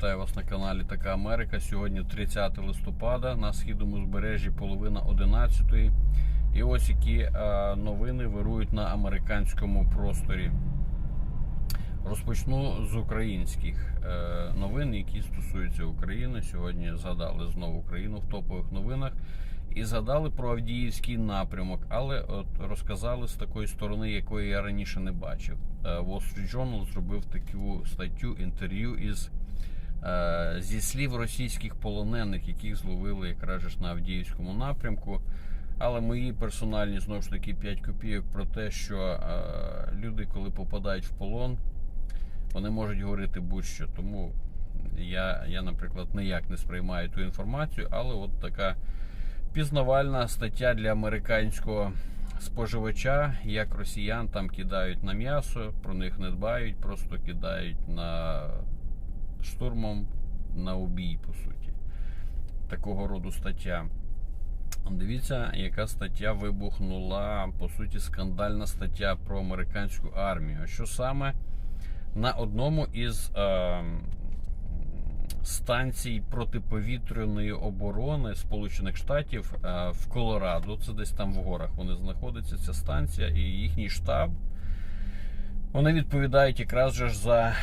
Вітаю вас на каналі Така Америка. Сьогодні 30 листопада на східному узбережжі половина 11. І ось які е, новини вирують на американському просторі. Розпочну з українських е, новин, які стосуються України. Сьогодні згадали знову Україну в топових новинах і згадали про Авдіївський напрямок, але от розказали з такої сторони, якої я раніше не бачив. Е, Wall Street Journal зробив таку статтю інтерв'ю із зі слів російських полонених, яких зловили якраз на Авдіївському напрямку. Але мої персональні знову ж таки 5 копійок про те, що е, люди, коли попадають в полон, вони можуть говорити будь-що. Тому я, я, наприклад, ніяк не сприймаю ту інформацію, але от така пізнавальна стаття для американського споживача, як росіян там кидають на м'ясо, про них не дбають, просто кидають на штурмом на убій, по суті. Такого роду стаття. Дивіться, яка стаття вибухнула, по суті, скандальна стаття про американську армію. Що саме на одному із е, станцій протиповітряної оборони Сполучених Штатів е, в Колорадо, це десь там в горах вони знаходяться, ця станція і їхній штаб. Вони відповідають якраз же за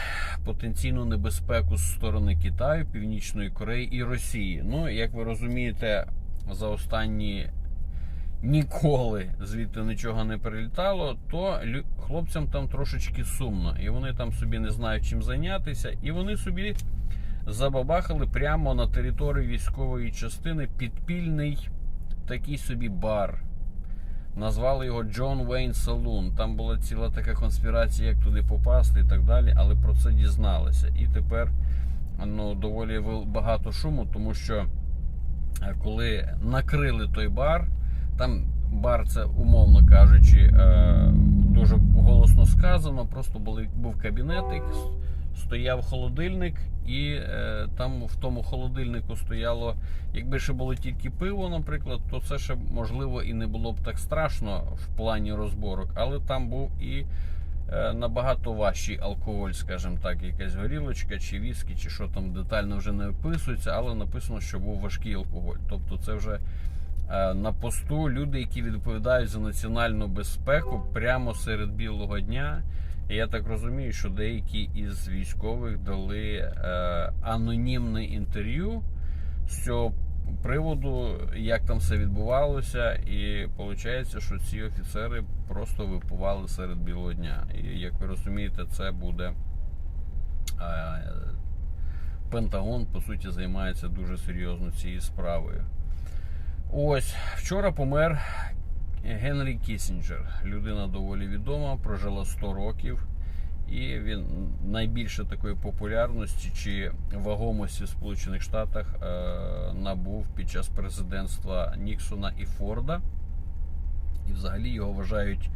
потенційну небезпеку з сторони Китаю, Північної Кореї і Росії. Ну, як ви розумієте, за останні ніколи звідти нічого не прилітало, то хлопцям там трошечки сумно. І вони там собі не знають чим зайнятися, і вони собі забабахали прямо на території військової частини підпільний такий собі бар. Назвали його Джон Вейн Салун. Там була ціла така конспірація, як туди попасти і так далі, але про це дізналися. І тепер ну, доволі багато шуму, тому що е, коли накрили той бар, там бар це, умовно кажучи, е, дуже голосно сказано. Просто був кабінетик, стояв холодильник, і е, там в тому холодильнику стояло, якби ще було тільки пиво, наприклад, то це ще можливо і не було б так страшно в плані розборок, але там був і е, набагато важчий алкоголь, скажімо так, якась горілочка чи віскі, чи що там детально вже не описується, але написано, що був важкий алкоголь. Тобто це вже е, на посту люди, які відповідають за національну безпеку прямо серед білого дня. І я так розумію, що деякі із військових дали е, анонімне інтерв'ю з цього приводу, як там все відбувалося, і виходить, що ці офіцери просто випивали серед білого дня. І як ви розумієте, це буде е, Пентагон, по суті, займається дуже серйозно цією справою. Ось вчора помер Генрі Кісінджер. Людина доволі відома, прожила 100 років. І він найбільше такої популярності чи вагомості в Сполучених Штатах е, набув під час президентства Ніксона і Форда. І взагалі його вважають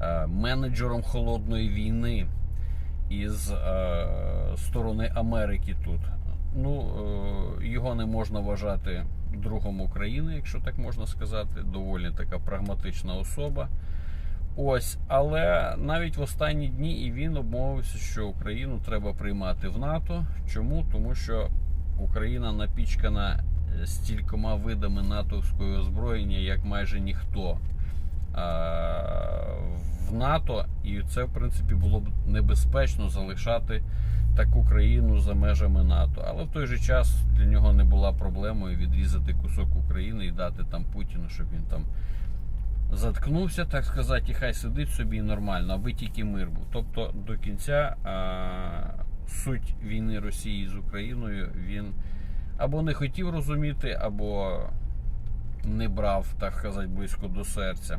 е, менеджером холодної війни із е, сторони Америки тут. Ну, його не можна вважати другом України, якщо так можна сказати. Доволі така прагматична особа. Ось, але навіть в останні дні і він обмовився, що Україну треба приймати в НАТО. Чому? Тому що Україна напічкана е, стількома видами натовського озброєння, як майже ніхто а, в НАТО, і це в принципі було б небезпечно залишати таку країну за межами НАТО. Але в той же час для нього не була проблемою відрізати кусок України і дати там Путіну, щоб він там заткнувся, так сказати, і хай сидить собі нормально, аби тільки мир був. Тобто до кінця а, суть війни Росії з Україною він або не хотів розуміти, або не брав, так сказати, близько до серця.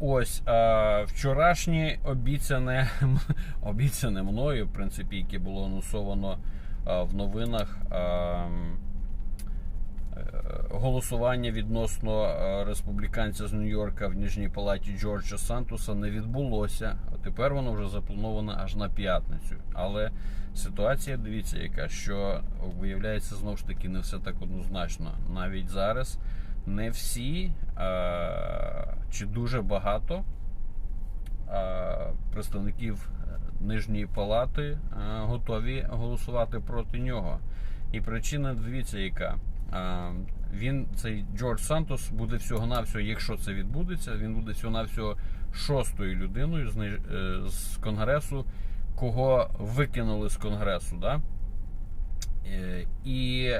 Ось а, вчорашнє обіцяне, обіцяне мною, в принципі, яке було анонсовано а, в новинах. А, е, Голосування відносно республіканця з Нью-Йорка в Нижній палаті Джорджа Сантуса не відбулося. А Тепер воно вже заплановано аж на п'ятницю. Але ситуація, дивіться, яка що виявляється знову ж таки не все так однозначно. Навіть зараз не всі е, чи дуже багато а представників е, нижньої палати е, готові голосувати проти нього. І причина, дивіться, яка. Він, цей Джордж Сантос, буде всього-навсього, якщо це відбудеться, він буде всього-навсього шостою людиною з, е, Конгресу, кого викинули з Конгресу. Да? Е, І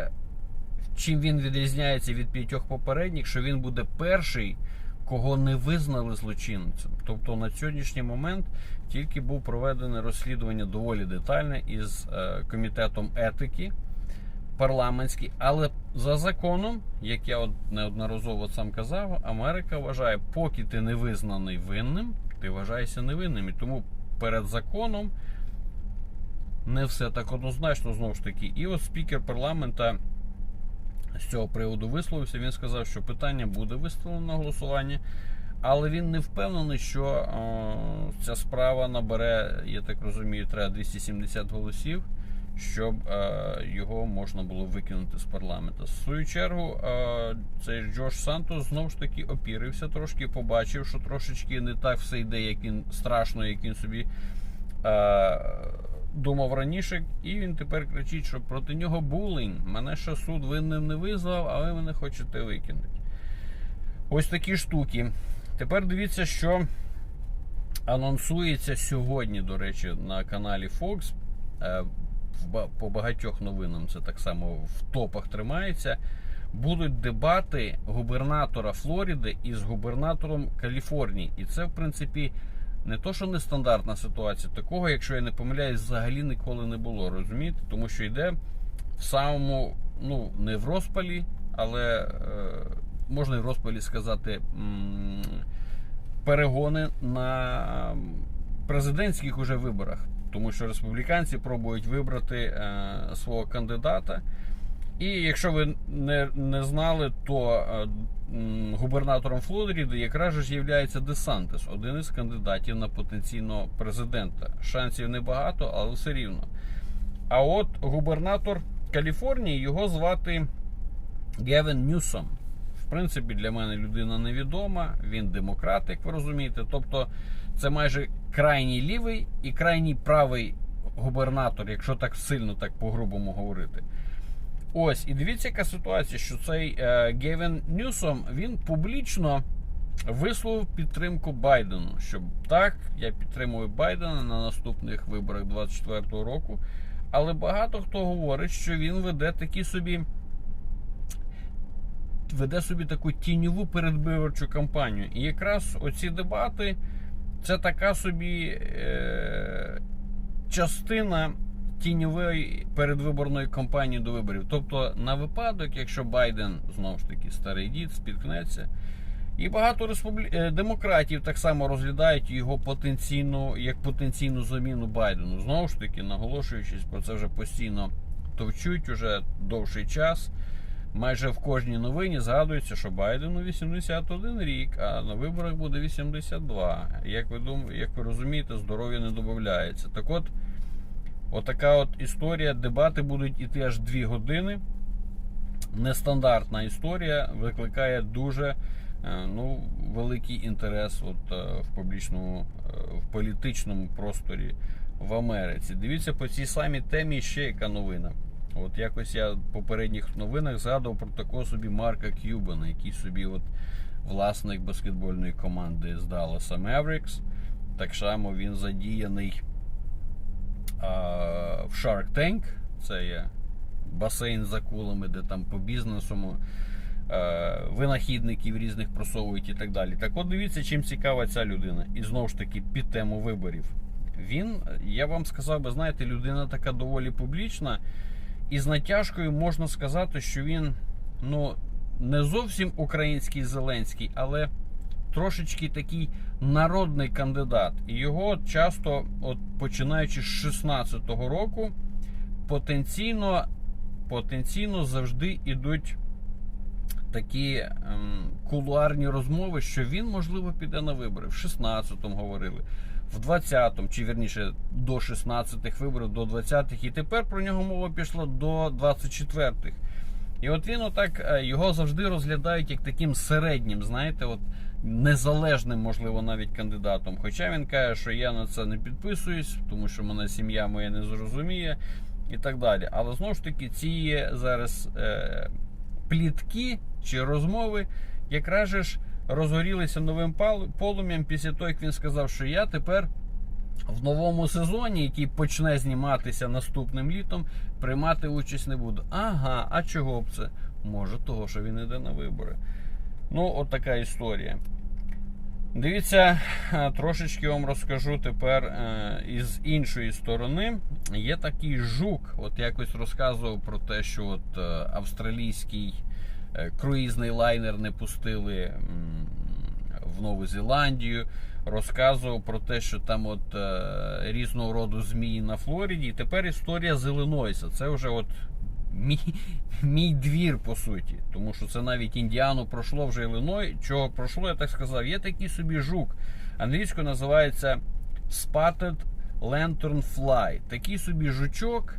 чим він відрізняється від п'ятьох попередніх, що він буде перший, кого не визнали злочинцем. Тобто на сьогоднішній момент тільки був проведене розслідування доволі детальне із е, комітетом етики парламентський, але за законом, як я неодноразово сам казав, Америка вважає, поки ти не визнаний винним, ти вважаєшся невинним. І тому перед законом не все так однозначно знову ж таки. І от спікер парламента з цього приводу висловився. Він сказав, що питання буде виставлено на голосування. Але він не впевнений, що о, ця справа набере, я так розумію, треба 270 голосів, щоб е, його можна було викинути з парламенту. В свою чергу, е, цей Джош Сантос знову ж таки опірився трошки, побачив, що трошечки не так все йде, як він страшно, як він собі е, думав раніше, і він тепер кричить, що проти нього булінг. Мене ще суд винним не визвав, а ви мене хочете викинути. Ось такі штуки. Тепер дивіться, що анонсується сьогодні, до речі, на каналі Fox. Е, По багатьох новинам це так само в топах тримається. Будуть дебати губернатора Флориди із губернатором Каліфорнії. І це, в принципі, не то, що нестандартна ситуація. Такого, якщо я не помиляюсь, взагалі ніколи не було. Розумієте? Тому що йде в самому, ну, не в розпалі, але е, можна і в розпалі сказати, м, перегони на президентських уже виборах. Тому що республіканці пробують вибрати е, свого кандидата. І якщо ви не, не знали, то е, губернатором Флориди якраз ж є Десантис, один із кандидатів на потенційного президента. Шансів небагато, але все рівно. А от губернатор Каліфорнії його звати Гевен Ньюсом. В принципі, для мене людина невідома, він демократ, як ви розумієте. Тобто, це майже крайній лівий і крайній правий губернатор, якщо так сильно, так по-грубому говорити. Ось, і дивіться, яка ситуація, що цей е, Гевен Ньюсом він публічно висловив підтримку Байдену. Що так, я підтримую Байдена на наступних виборах 24-го року. Але багато хто говорить, що він веде такі собі. Веде собі таку тіньову передвиборчу кампанію. І якраз оці дебати це така собі е, частина тіньової передвиборної кампанії до виборів. Тобто, на випадок, якщо Байден знову ж таки старий дід спіткнеться. І багато республі... е, демократів так само розглядають його потенційну як потенційну заміну Байдену. Знову ж таки, наголошуючись про це вже постійно товчуть уже довший час. Майже в кожній новині згадується, що Байдену 81 рік, а на виборах буде 82. Як ви дум... як ви розумієте, здоров'я не додається. Так от, отака от історія, дебати будуть іти аж 2 години. Нестандартна історія викликає дуже е, ну, великий інтерес от, е, в публічному, е, в політичному просторі в Америці. Дивіться по цій самій темі ще яка новина. От якось я в попередніх новинах згадував про такого собі Марка К'юбана, який собі от власник баскетбольної команди з Dallas Mavericks. Так само він задіяний в Shark Tank. Це є басейн за кулами, де там по бізнесу е, винахідників різних просовують і так далі. Так от дивіться, чим цікава ця людина. І знову ж таки під тему виборів. Він, я вам сказав би, знаєте, людина така доволі публічна. І з натяжкою можна сказати, що він ну, не зовсім український Зеленський, але трошечки такий народний кандидат. І його часто, от починаючи з 16-го року, потенційно, потенційно завжди ідуть такі ем, кулуарні розмови, що він, можливо, піде на вибори. В 16-му говорили, в 20-му, чи вірніше до 16-х виборів, до 20-х. І тепер про нього мова пішла до 24-х. І от він отак е, його завжди розглядають як таким середнім, знаєте, от незалежним, можливо, навіть кандидатом. Хоча він каже, що я на це не підписуюсь, тому що мене сім'я моя не зрозуміє і так далі. Але знову ж таки, ці зараз е, плітки чи розмови, якраз ж розгорілися новим полум'ям після того, як він сказав, що я тепер в новому сезоні, який почне зніматися наступним літом, приймати участь не буду. Ага, а чого б це? Може, того, що він іде на вибори. Ну, от така історія. Дивіться, е, трошечки вам розкажу тепер е, із іншої сторони. Є такий жук. От якось розказував про те, що от е, австралійський круїзний лайнер не пустили в Нову Зеландію. Розказував про те, що там от різного роду змії на Флориді. І тепер історія з Іллинойса. Це вже от мій, мій двір, по суті. Тому що це навіть Індіану пройшло вже Іллиной. Чого пройшло, я так сказав. Є такий собі жук. Англійською називається Spotted Lantern Fly. Такий собі жучок,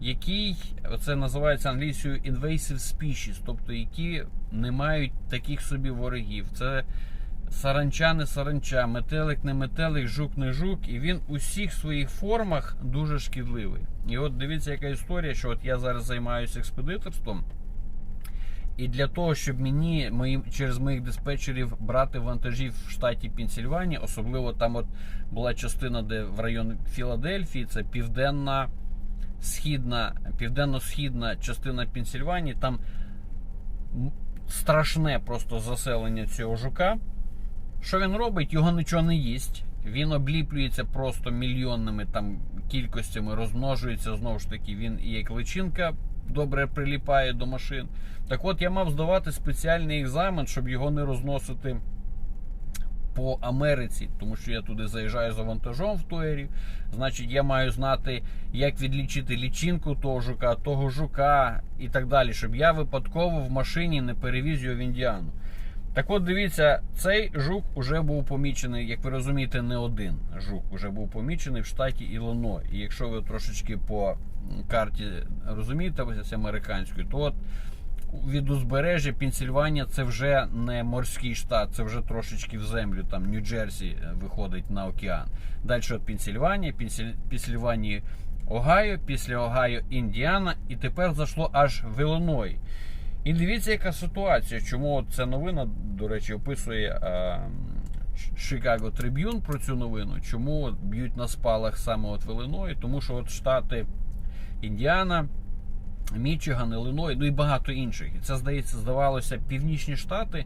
який це називається англійською invasive species, тобто які не мають таких собі ворогів. Це саранча не саранча, метелик не метелик, жук не жук, і він у всіх своїх формах дуже шкідливий. І от дивіться, яка історія, що от я зараз займаюся експедиторством. І для того, щоб мені мої, через моїх диспетчерів брати вантажів в штаті Пенсільванія, особливо там от була частина, де в район Філадельфії, це південна східна, південно-східна частина Пенсільванії, там страшне просто заселення цього жука. Що він робить? Його нічого не їсть. Він обліплюється просто мільйонними там кількостями, розмножується знову ж таки. Він і як личинка добре приліпає до машин. Так от я мав здавати спеціальний екзамен, щоб його не розносити по Америці, тому що я туди заїжджаю за вантажом в туері. Значить, я маю знати, як відлічити лічинку того жука, того жука і так далі, щоб я випадково в машині не перевіз його в Індіану. Так от дивіться, цей жук вже був помічений, як ви розумієте, не один жук вже був помічений в штаті Іллиной. І якщо ви трошечки по карті розумієте ось американською, то от від узбережжя Пенсільванія це вже не морський штат, це вже трошечки в землю. Там Нью-Джерсі е, виходить на океан. Далі от Пенсільванія, Пенсіль... Пенсільванії Огайо, після Огайо Індіана, і тепер зайшло аж в Іллиной. І дивіться, яка ситуація. Чому ця новина, до речі, описує е, Chicago Tribune про цю новину. Чому б'ють на спалах саме от в Іллиної? Тому що от штати Індіана, Мічиган, Іллиной, ну і багато інших. І це, здається, здавалося північні штати,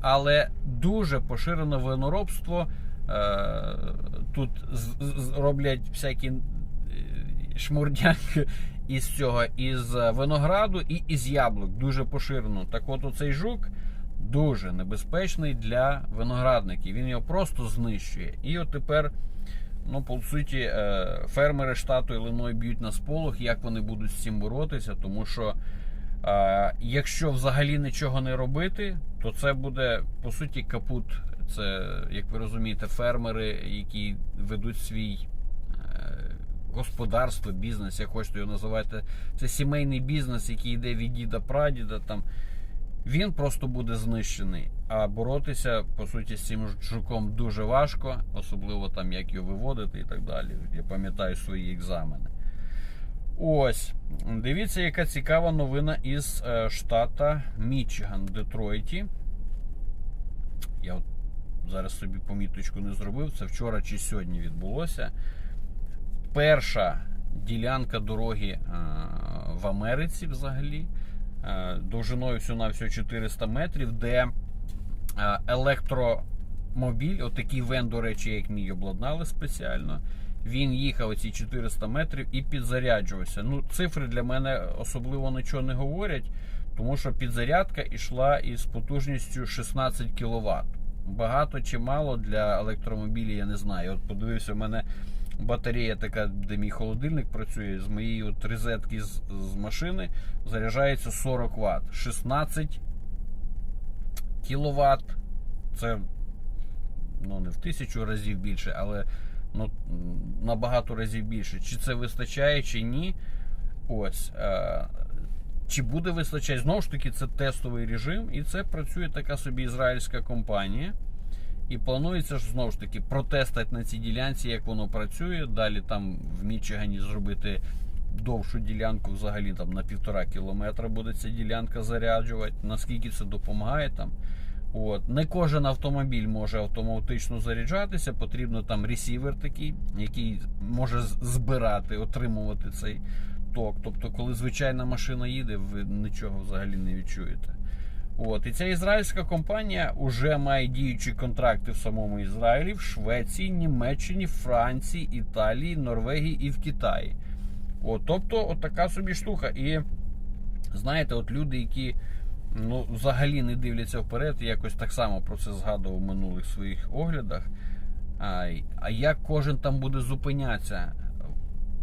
але дуже поширено виноробство. Е, тут роблять всякі е, шмурдяк із цього, із винограду і із яблук. Дуже поширено. Так от оцей жук дуже небезпечний для виноградників. Він його просто знищує. І от тепер, ну, по суті, е, фермери штату Іллиной б'ють на сполох, як вони будуть з цим боротися, тому що. е, Якщо взагалі нічого не робити, то це буде по суті капут. Це, як ви розумієте, фермери, які ведуть свій е, господарство, бізнес, як хочете його називати. Це сімейний бізнес, який йде від діда прадіда. Там він просто буде знищений. А боротися по суті з цим жуком дуже важко, особливо там як його виводити і так далі. Я пам'ятаю свої екзамени. Ось, дивіться, яка цікава новина із е, штата Мічиган Детройті. Я от зараз собі поміточку не зробив. Це вчора чи сьогодні відбулося. Перша ділянка дороги е, в Америці взагалі. е, Довжиною всього на всього 400 метрів, де е, електромобіль, отакий вен, до речі, як мій обладнали спеціально. Він їхав ці 400 метрів і підзаряджувався. Ну, цифри для мене особливо нічого не говорять, тому що підзарядка йшла із потужністю 16 кВт. Багато чи мало для електромобілів, я не знаю. От подивився, у мене батарея така, де мій холодильник працює, з моєї от розетки з, з машини заряджається 40 Вт. 16 кВт. Це ну, не в тисячу разів більше, але ну, набагато разів більше. Чи це вистачає, чи ні. Ось. Е, чи буде вистачати? Знову ж таки, це тестовий режим, і це працює така собі ізраїльська компанія. І планується ж знову ж таки протестити на цій ділянці, як воно працює. Далі там в Мічигані зробити довшу ділянку, взагалі там на півтора кілометра буде ця ділянка заряджувати. Наскільки це допомагає там. От. Не кожен автомобіль може автоматично заряджатися, потрібно там ресівер такий, який може збирати, отримувати цей ток. Тобто, коли звичайна машина їде, ви нічого взагалі не відчуєте. От. І ця ізраїльська компанія вже має діючі контракти в самому Ізраїлі, в Швеції, Німеччині, Франції, Італії, Норвегії і в Китаї. От, тобто, от така собі штука. І знаєте, от люди, які ну, взагалі не дивляться вперед, я якось так само про це згадував в минулих своїх оглядах. А, а як кожен там буде зупинятися?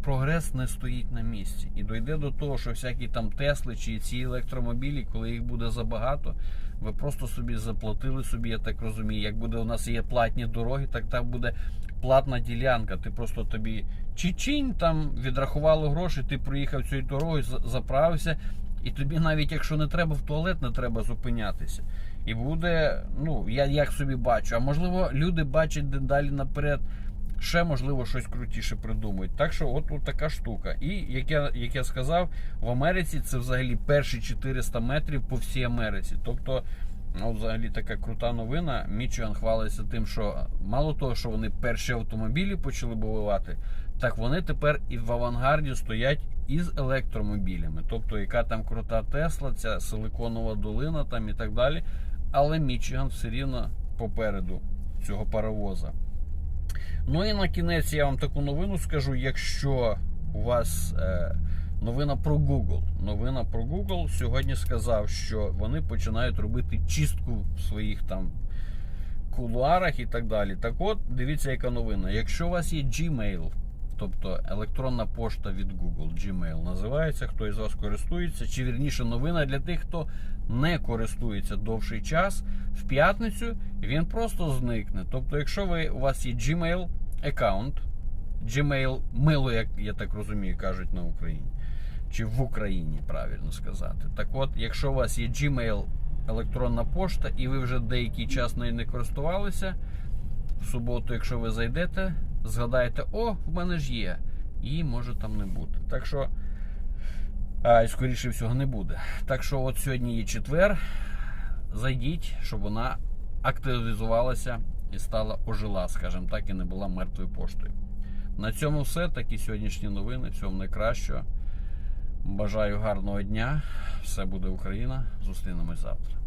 Прогрес не стоїть на місці. І дойде до того, що всякі там Тесли чи ці електромобілі, коли їх буде забагато, ви просто собі заплатили собі, я так розумію. Як буде у нас є платні дороги, так там буде платна ділянка. Ти просто тобі чичінь там відрахувало гроші, ти проїхав цією дорогою, заправився, і тобі навіть якщо не треба в туалет, не треба зупинятися. І буде, ну я як собі бачу. А можливо, люди бачать де далі наперед. Ще можливо щось крутіше придумають. Так що, от, от така штука. І як я, як я сказав, в Америці це взагалі перші 400 метрів по всій Америці. Тобто, ну, взагалі така крута новина. Мічиган хвалиться тим, що мало того, що вони перші автомобілі почали будувати, так вони тепер і в авангарді стоять із електромобілями. Тобто, яка там крута Тесла, ця силиконова долина там і так далі. Але Мічиган все рівно попереду цього паровоза. Ну і на кінець я вам таку новину скажу. Якщо у вас е, новина про Google. Новина про Google сьогодні сказав, що вони починають робити чистку в своїх там кулуарах і так далі. Так от, дивіться, яка новина. Якщо у вас є Gmail, тобто електронна пошта від Google, Gmail називається, хто із вас користується, чи вірніше новина для тих, хто не користується довший час, в п'ятницю він просто зникне. Тобто, якщо ви у вас є Gmail аккаунт, Gmail мило, як я так розумію, кажуть на Україні. Чи в Україні, правильно сказати. Так от, якщо у вас є Gmail електронна пошта, і ви вже деякий час нею не користувалися, в суботу, якщо ви зайдете, згадаєте, о, в мене ж є. І може там не бути. Так що, а, і скоріше всього, не буде. Так що, от сьогодні є четвер. Зайдіть, щоб вона активізувалася і стала ожила, скажімо так, і не була мертвою поштою. На цьому все. Такі сьогоднішні новини. Всього найкращого. Бажаю гарного дня. Все буде Україна. Зустрінемось завтра.